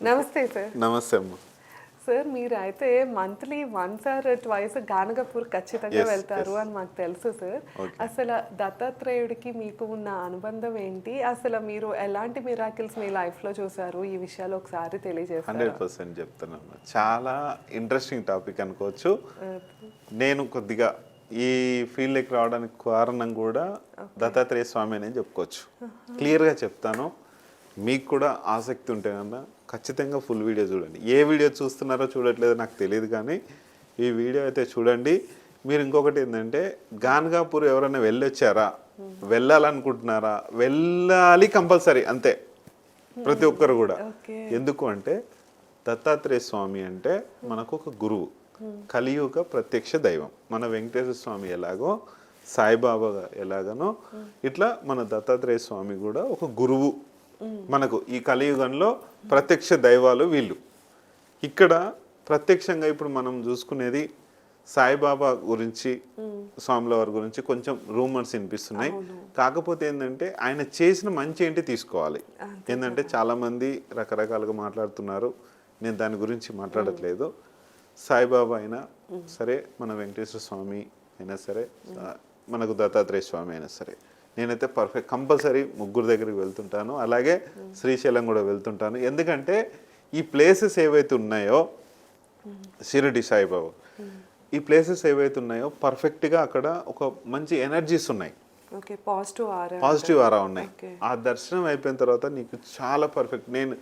నమస్తే సార్ నమస్తే అమ్మ. సార్ మీరు అయితే monthly once or twice Ganagapur ఖచ్చితంగా వెళ్తారు. అని మాకు తెలుసు సార్ అసలు దత్తాత్రేయుడికి మీకు ఉన్న అనుబంధం ఏంటి? అసలు మీరు ఎలాంటి మిరాకిల్స్ మీ లైఫ్లో చూసారు? ఈ విషయాలు ఒకసారి తెలియజేస్తారు? హండ్రెడ్ పర్సెంట్ చెప్తున్నాను చాలా ఇంట్రెస్టింగ్ టాపిక్ అనుకోవచ్చు. నేను కొద్దిగా ఈ ఫీల్డ్కి రావడానికి కారణం కూడా దత్తాత్రేయ స్వామి అని చెప్పుకోవచ్చు. క్లియర్గా చెప్తాను. మీకు కూడా ఆసక్తి ఉంటే కన్నా ఖచ్చితంగా ఫుల్ వీడియో చూడండి. ఏ వీడియో చూస్తున్నారో చూడట్లేదో నాకు తెలియదు కానీ ఈ వీడియో అయితే చూడండి. మీరు ఇంకొకటి ఏంటంటే గాన్గాపూర్ ఎవరైనా వెళ్ళొచ్చారా? వెళ్ళాలనుకుంటున్నారా? వెళ్ళాలి కంపల్సరీ అంతే. ప్రతి ఒక్కరు కూడా. ఎందుకు అంటే దత్తాత్రేయ స్వామి అంటే మనకు ఒక గురువు. కలియుగ ప్రత్యక్ష దైవం. మన వెంకటేశ్వర స్వామి ఎలాగో సాయిబాబా ఎలాగనో ఇట్లా మన దత్తాత్రేయ స్వామి కూడా ఒక గురువు. మనకు ఈ కలియుగంలో ప్రత్యక్ష దైవాలు వీళ్ళు. ఇక్కడ ప్రత్యక్షంగా ఇప్పుడు మనం చూసుకునేది సాయిబాబా గురించి స్వాముల వారి గురించి కొంచెం రూమర్స్ వినిపిస్తున్నాయి. కాకపోతే ఏంటంటే ఆయన చేసిన మంచి ఏంటి తీసుకోవాలి. ఏంటంటే చాలా మంది రకరకాలుగా మాట్లాడుతున్నారు. నేను దాని గురించి మాట్లాడట్లేదు. సాయిబాబా అయినా సరే మన వెంకటేశ్వర స్వామి అయినా సరే మనకు దత్తాత్రేయ స్వామి అయినా సరే నేనైతే పర్ఫెక్ట్ కంపల్సరీ ముగ్గురు దగ్గరికి వెళ్తుంటాను. అలాగే శ్రీశైలం కూడా వెళ్తుంటాను. ఎందుకంటే ఈ ప్లేసెస్ ఏవైతే ఉన్నాయో షిరిడి సాయిబాబా ఈ ప్లేసెస్ ఏవైతే ఉన్నాయో పర్ఫెక్ట్గా అక్కడ ఒక మంచి ఎనర్జీస్ ఉన్నాయి. ఓకే పాజిటివ్ ఆర్ ఉన్నాయి. ఆ దర్శనం అయిపోయిన తర్వాత నీకు చాలా పర్ఫెక్ట్ నేను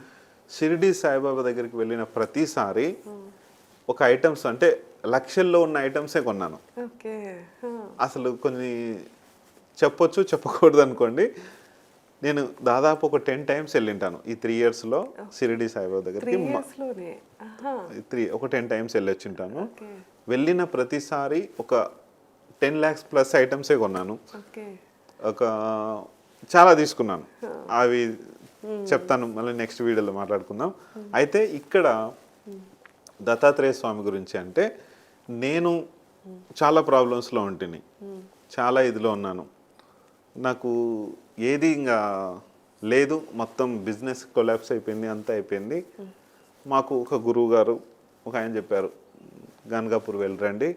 షిరిడి సాయిబాబా దగ్గరికి వెళ్ళిన ప్రతిసారి ఒక ఐటమ్స్ అంటే లక్షల్లో ఉన్న ఐటమ్సే కొన్నాను. ఓకే అసలు కొన్ని చెప్పొచ్చు చెప్పకూడదు అనుకోండి నేను దాదాపు ఒక టెన్ టైమ్స్ వెళ్ళింటాను ఈ త్రీ ఇయర్స్లో షిరిడి సాయిబాబా దగ్గరికి. త్రీ ఒక టెన్ టైమ్స్ వెళ్ళొచ్చుంటాను. వెళ్ళిన ప్రతిసారి ఒక టెన్ ల్యాక్స్ ప్లస్ ఐటమ్సే కొన్నాను. ఒక చాలా తీసుకున్నాను. అవి చెప్తాను మళ్ళీ నెక్స్ట్ వీడియోలో మాట్లాడుకుందాం. అయితే ఇక్కడ దత్తాత్రేయ స్వామి గురించి అంటే నేను చాలా ప్రాబ్లమ్స్లో ఉంటుంది చాలా ఇదిలో ఉన్నాను. నాకు ఏది ఇంకా లేదు. మొత్తం బిజినెస్ కొలాప్స్ అయిపోయింది అంతా అయిపోయింది. మాకు ఒక గురువు గారు ఒక ఆయన చెప్పారు గన్గాపూర్ వెళ్ళరండి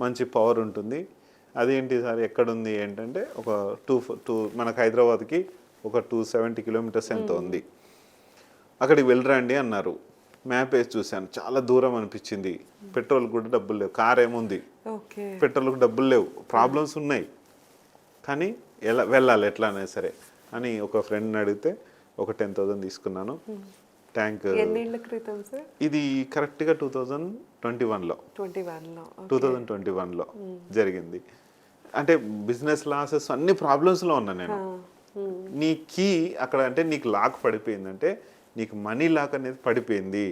మంచి పవర్ ఉంటుంది. అదేంటి సార్ ఎక్కడుంది ఏంటంటే ఒక టూ టూ మనకు హైదరాబాద్కి ఒక టూ సెవెంటీ కిలోమీటర్స్ ఎంత ఉంది. అక్కడికి వెళ్ళరండి అన్నారు. మ్యాప్ వేసి చూశాను. చాలా దూరం అనిపించింది. పెట్రోల్ కూడా డబ్బులు లేవు. కార్ ఏముంది? పెట్రోల్కి డబ్బులు లేవు. ప్రాబ్లమ్స్ ఉన్నాయి. కానీ ఎలా వెళ్ళాలి ఎట్లా అయినా సరే అని ఒక ఫ్రెండ్ని అడిగితే ఒక టెన్ థౌజండ్ తీసుకున్నాను. ట్యాంక్ ఇది కరెక్ట్గా టూ థౌజండ్ ట్వంటీ వన్లో టూ థౌజండ్ ట్వంటీ వన్లో జరిగింది. అంటే బిజినెస్ లాసెస్ అన్ని ప్రాబ్లమ్స్లో ఉన్నా నేను. నీ కీ అక్కడ అంటే నీకు లాక్ పడిపోయిందంటే నీకు మనీ లాక్ అనేది పడిపోయింది.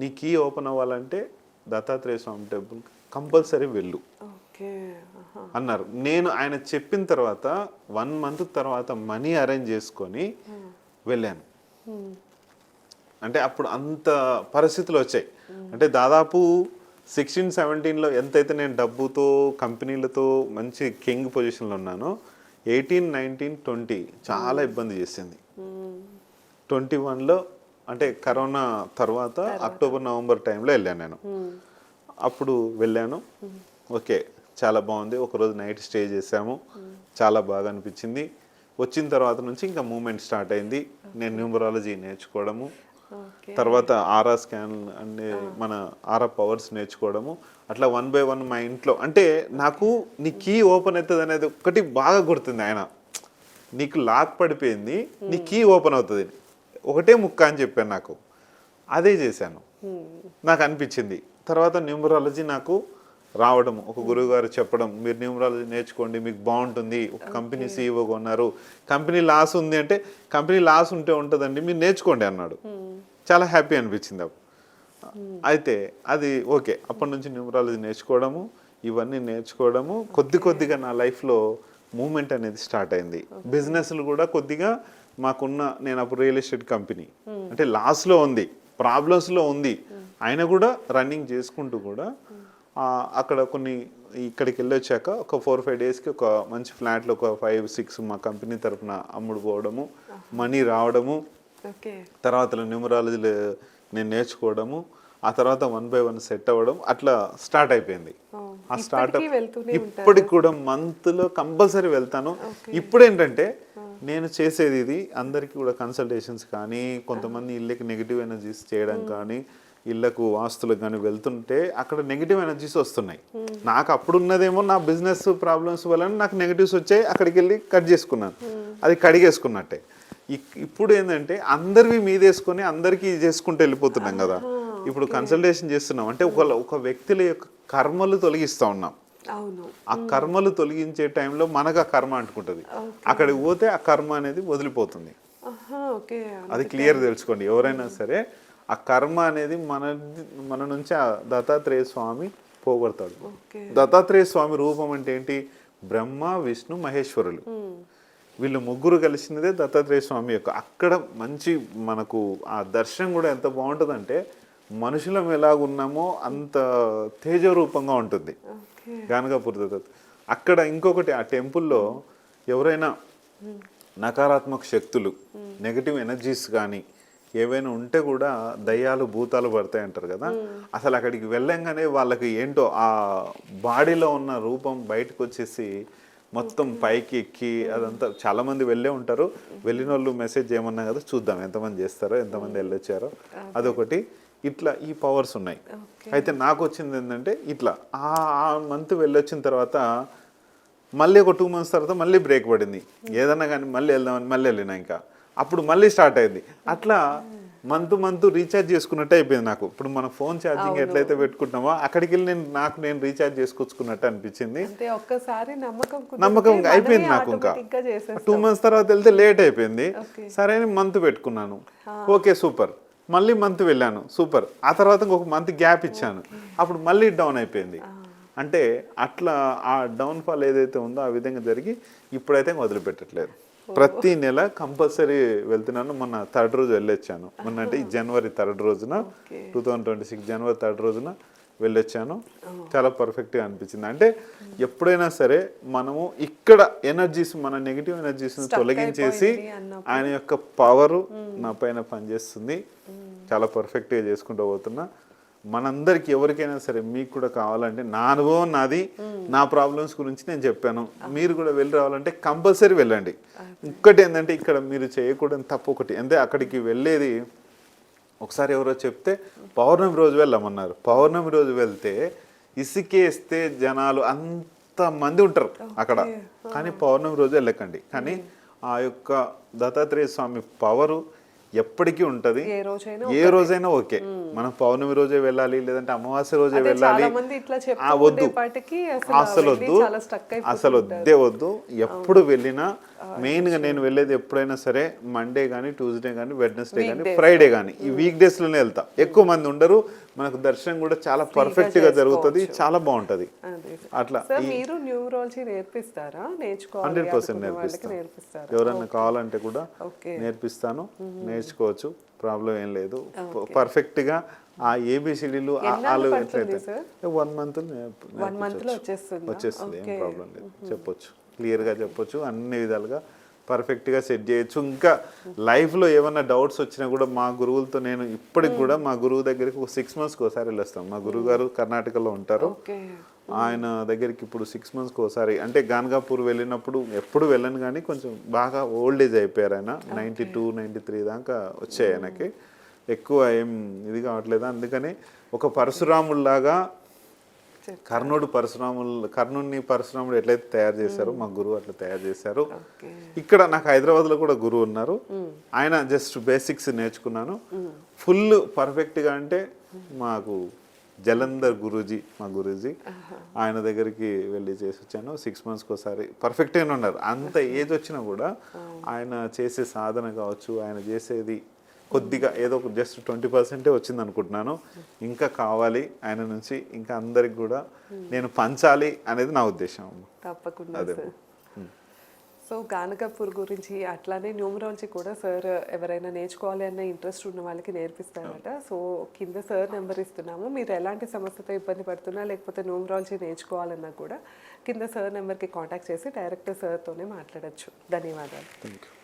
నీ కీ ఓపెన్ అవ్వాలంటే దత్తాత్రేయ స్వామి టెంపుల్ కంపల్సరీ వెళ్ళు. అన్నారు. నేను ఆయన చెప్పిన తర్వాత వన్ మంత్ తర్వాత మనీ అరేంజ్ చేసుకొని వెళ్ళాను. అంటే అప్పుడు అంత పరిస్థితులు వచ్చాయి. అంటే దాదాపు సిక్స్టీన్ సెవెంటీన్లో ఎంతైతే నేను డబ్బుతో కంపెనీలతో మంచి కింగ్ పొజిషన్లో ఉన్నానో ఎయిటీన్ నైన్టీన్ ట్వంటీ చాలా ఇబ్బంది చేసింది. ట్వంటీ వన్లో అంటే కరోనా తర్వాత అక్టోబర్ నవంబర్ టైంలో వెళ్ళాను నేను. అప్పుడు వెళ్ళాను. ఓకే. చాలా బాగుంది. ఒకరోజు నైట్ స్టే చేసాము చాలా బాగా అనిపించింది. వచ్చిన తర్వాత నుంచి ఇంకా మూమెంట్ స్టార్ట్ అయింది. నేను న్యూమరాలజీ నేర్చుకోవడము. తర్వాత ఆరా స్కాన్ అనే మన ఆరా పవర్స్ నేర్చుకోవడము. అట్లా వన్ బై వన్ మా ఇంట్లో అంటే నాకు నీ కీ ఓపెన్ అవుతుంది అనేది ఒక్కటి బాగా గుర్తుంది ఆయన. నీకు లాక్ పడిపోయింది. నీ కీ ఓపెన్ అవుతుంది. ఒకటే ముక్క అని చెప్పాను నాకు. అదే చేశాను. నాకు అనిపించింది. తర్వాత న్యూమరాలజీ నాకు రావడం ఒక గురువు గారు చెప్పడం మీరు న్యూమరాలజీ నేర్చుకోండి మీకు బాగుంటుంది ఒక కంపెనీ సీఈఓగా ఉన్నారు కంపెనీ లాస్ ఉంది అంటే కంపెనీ లాస్ ఉంటే ఉంటుందండి మీరు నేర్చుకోండి అన్నాడు. చాలా హ్యాపీ అనిపించింది అప్పుడు. అయితే అది ఓకే అప్పటి నుంచి న్యూమరాలజీ నేర్చుకోవడము ఇవన్నీ నేర్చుకోవడము కొద్ది కొద్దిగా నా లైఫ్లో మూమెంట్ అనేది స్టార్ట్ అయింది. బిజినెస్లు కూడా కొద్దిగా మాకున్న నేను అప్పుడు రియల్ ఎస్టేట్ కంపెనీ. అంటే లాస్లో ఉంది ప్రాబ్లమ్స్లో ఉంది. ఆయన కూడా రన్నింగ్ చేసుకుంటూ కూడా అక్కడ కొన్ని ఇక్కడికి వెళ్ళొచ్చాక ఒక ఫోర్ ఫైవ్ డేస్కి ఒక మంచి ఫ్లాట్లో ఒక ఫైవ్ సిక్స్ మా కంపెనీ తరపున అమ్ముడు పోవడము మనీ రావడము తర్వాత న్యూమరాలజీలు నేను నేర్చుకోవడము ఆ తర్వాత వన్ బై వన్ సెట్ అవ్వడం అట్లా స్టార్ట్ అయిపోయింది. ఆ స్టార్ట్ ఇప్పటికీ కూడా మంత్లో కంపల్సరీ వెళ్తాను. ఇప్పుడు ఏంటంటే నేను చేసేది ఇది అందరికి కూడా కన్సల్టేషన్స్ కానీ కొంతమంది ఇళ్ళకి నెగిటివ్ ఎనర్జీస్ చేయడం కానీ ఇళ్ళకు వాస్తులకు కానీ వెళ్తుంటే అక్కడ నెగిటివ్ ఎనర్జీస్ వస్తున్నాయి. నాకు అప్పుడు ఉన్నదేమో నా బిజినెస్ ప్రాబ్లమ్స్ వలన నాకు నెగిటివ్స్ వచ్చాయి అక్కడికి వెళ్ళి కట్ చేసుకున్నాను. అది కడిగేసుకున్నట్టే. ఇప్పుడు ఏంటంటే అందరివి మీదేసుకొని అందరికీ చేసుకుంటూ వెళ్ళిపోతున్నాం కదా. ఇప్పుడు కన్సల్టేషన్ చేస్తున్నాం. అంటే ఒక ఒక వ్యక్తుల యొక్క కర్మలు తొలగిస్తా ఉన్నాం. ఆ కర్మలు తొలగించే టైంలో మనకు ఆ కర్మ అంటుకుంటుంది. అక్కడికి పోతే ఆ కర్మ అనేది వదిలిపోతుంది. అది క్లియర్ తెలుసుకోండి. ఎవరైనా సరే ఆ కర్మ అనేది మన మన నుంచి ఆ దత్తాత్రేయ స్వామి పోగొడతాడు. దత్తాత్రేయ స్వామి రూపం అంటే ఏంటి? బ్రహ్మ విష్ణు మహేశ్వరులు. వీళ్ళు ముగ్గురు కలిసినదే దత్తాత్రేయ స్వామి యొక్క. అక్కడ మంచి మనకు ఆ దర్శనం కూడా ఎంత బాగుంటుందంటే మనుషులం ఎలాగున్నామో అంత తేజరూపంగా ఉంటుంది. ఓకే. గానగాపూర్ దత్తాత్రేయ. అక్కడ ఇంకొకటి ఆ టెంపుల్లో ఎవరైనా నకారాత్మక శక్తులు నెగటివ్ ఎనర్జీస్ కానీ ఏవైనా ఉంటే కూడా దయ్యాలు భూతాలు పడతాయి అంటారు కదా. అసలు అక్కడికి వెళ్ళంగానే వాళ్ళకి ఏంటో ఆ బాడీలో ఉన్న రూపం బయటకు వచ్చేసి మొత్తం పైకి ఎక్కి అదంతా చాలా మంది వెళ్ళే ఉంటారు. వెళ్ళిన వాళ్ళు మెసేజ్ చేయమన్నా కదా చూద్దాం ఎంతమంది చేస్తారో ఎంతమంది వెళ్ళొచ్చారో. అదొకటి. ఇట్లా ఈ పవర్స్ ఉన్నాయి. అయితే నాకు వచ్చింది ఏంటంటే ఇట్లా ఆ మంత్ వెళ్ళొచ్చిన తర్వాత మళ్ళీ ఒక టూ మంత్స్ తర్వాత మళ్ళీ బ్రేక్ పడింది. ఏదన్నా కానీ మళ్ళీ వెళ్దామని మళ్ళీ వెళ్ళినా ఇంకా. అప్పుడు మళ్ళీ స్టార్ట్ అయింది. అట్లా మంత్ మంత్ రీఛార్జ్ చేసుకున్నట్టు అయిపోయింది నాకు. ఇప్పుడు మన ఫోన్ ఛార్జింగ్ ఎట్లయితే పెట్టుకుంటున్నామో అక్కడికి వెళ్ళి నేను నాకు నేను రీఛార్జ్ చేసుకొచ్చుకున్నట్టు అనిపించింది. ఒక్కసారి నమ్మకం నమ్మకం అయిపోయింది నాకు ఇంకా. టూ మంత్స్ తర్వాత వెళ్తే లేట్ అయిపోయింది. సరే అని మంత్ పెట్టుకున్నాను. Okay super. మళ్ళీ మంత్ వెళ్ళాను. సూపర్. ఆ తర్వాత ఇంకొక మంత్ గ్యాప్ ఇచ్చాను. అప్పుడు మళ్ళీ డౌన్ అయిపోయింది. అంటే అట్లా ఆ డౌన్ ఫాల్ ఏదైతే ఉందో ఆ విధంగా జరిగి ఇప్పుడైతే వదిలిపెట్టట్లేదు ప్రతి నెల కంపల్సరీ వెళ్తున్నాను. మొన్న థర్డ్ రోజు వెళ్ళొచ్చాను. మొన్న అంటే ఈ జనవరి థర్డ్ రోజున. టూ థౌజండ్ ట్వంటీ సిక్స్ జనవరి థర్డ్ రోజున వెళ్ళొచ్చాను. చాలా పర్ఫెక్ట్గా అనిపించింది. అంటే ఎప్పుడైనా సరే మనము ఇక్కడ ఎనర్జీస్ మన నెగిటివ్ ఎనర్జీస్ తొలగించేసి. ఆయన యొక్క పవర్ నా పైన పనిచేస్తుంది. చాలా పర్ఫెక్ట్గా చేసుకుంటూ పోతున్నా. మనందరికి ఎవరికైనా సరే మీకు కూడా కావాలంటే నా అనుభవం నాది. నా ప్రాబ్లమ్స్ గురించి నేను చెప్పాను. మీరు కూడా వెళ్ళి రావాలంటే కంపల్సరీ వెళ్ళండి. ఇంకటి ఏంటంటే ఇక్కడ మీరు చేయకూడని తప్పు ఒకటి. అంటే అక్కడికి వెళ్ళేది ఒకసారి ఎవరో చెప్తే పౌర్ణమి రోజు వెళ్ళమన్నారు. పౌర్ణమి రోజు వెళ్తే ఇసుకేస్తే జనాలు అంత మంది ఉంటారు అక్కడ. కానీ పౌర్ణమి రోజు వెళ్ళకండి. కానీ ఆ యొక్క దత్తాత్రేయ స్వామి పవరు ఎప్పటికీ ఉంటది. ఏ రోజైనా ఓకే. మనం పౌర్ణమి రోజే వెళ్ళాలి లేదంటే అమావాస్య రోజే వెళ్ళాలి. వద్దు. అసలు వద్దు. అసలు వద్దే వద్దు. ఎప్పుడు వెళ్ళినా మెయిన్గా నేను వెళ్ళేది ఎప్పుడైనా సరే మండే కానీ ట్యూస్డే కానీ వెడ్నెస్డే కానీ ఫ్రైడే కానీ ఈ వీక్ డేస్లోనే వెళ్తా. ఎక్కువ మంది ఉండరు. మనకు దర్శనం కూడా చాలా పర్ఫెక్ట్గా జరుగుతుంది. చాలా బాగుంటది. అట్లా మీరు న్యూమరాలజీ నేర్పిస్తారా? హండ్రెడ్ పర్సెంట్ నేర్పిస్తాను. ఎవరన్నా కావాలంటే కూడా నేర్పిస్తాను. నేర్చుకోవచ్చు. ప్రాబ్లం ఏం లేదు. పర్ఫెక్ట్గా ఆ ఏబిసిడీలు పడుతుంది ఎట్లయితే వన్ మంత్ వన్ మంత్ వచ్చేస్తుంది? వచ్చేస్తుంది ఏం ప్రాబ్లం లేదు. చెప్పొచ్చు. క్లియర్గా చెప్పొచ్చు. అన్ని విధాలుగా పర్ఫెక్ట్గా సెట్ చేయొచ్చు. ఇంకా లైఫ్లో ఏమన్నా డౌట్స్ వచ్చినా కూడా మా గురువులతో నేను ఇప్పటికి కూడా మా గురువు దగ్గరికి ఒక సిక్స్ మంత్స్కి ఒకసారి వెళ్ళొస్తాం. మా గురువు గారు కర్ణాటకలో ఉంటారు. ఆయన దగ్గరికి ఇప్పుడు సిక్స్ మంత్స్కి ఒకసారి అంటే గాన్గాపూర్ వెళ్ళినప్పుడు ఎప్పుడు వెళ్ళను కానీ కొంచెం బాగా ఓల్డ్ ఏజ్ అయిపోయారు ఆయన. నైంటీ టూ నైంటీ త్రీ దాకా వచ్చాయి ఆయనకి. ఎక్కువ ఏం ఇది కావట్లేదు. అందుకని ఒక పరశురాముల్లాగా కర్ణుడు పరశురాములు కర్ణుడిని పరశురాముడు ఎట్లయితే తయారు చేశారో మా గురువు అట్లా తయారు చేశారు. ఇక్కడ నాకు హైదరాబాద్లో కూడా గురువు ఉన్నారు. ఆయన జస్ట్ బేసిక్స్ నేర్చుకున్నాను. ఫుల్ పర్ఫెక్ట్గా అంటే మాకు జలంధర్ గురూజీ మా గురూజీ ఆయన దగ్గరికి వెళ్ళి చేసి వచ్చాను. సిక్స్ మంత్స్కి ఒకసారి పర్ఫెక్ట్గానే ఉన్నారు. అంత ఏజ్ వచ్చినా కూడా ఆయన చేసే సాధన కావచ్చు ఆయన చేసేది కొద్దిగా ఏదో ఒక జస్ట్ ట్వంటీ పర్సెంటే వచ్చింది అనుకుంటున్నాను. ఇంకా కావాలి ఆయన నుంచి ఇంకా అందరికి కూడా నేను పంచాలి అనేది నా ఉద్దేశం తప్పకుండా అదే. సో గానకపూర్ గురించి అట్లానే న్యూమరాలజీ కూడా సార్ ఎవరైనా నేర్చుకోవాలి అన్న ఇంట్రెస్ట్ ఉన్న వాళ్ళకి నేర్పిస్తారట. సో కింద సార్ నెంబర్ ఇస్తున్నాము. మీరు ఎలాంటి సమస్యతో ఇబ్బంది పడుతున్నా లేకపోతే న్యూమరాలజీ నేర్చుకోవాలన్నా కూడా కింద సార్ నెంబర్కి కాంటాక్ట్ చేసి డైరెక్ట్ సార్తోనే మాట్లాడొచ్చు. ధన్యవాదాలు. Thank you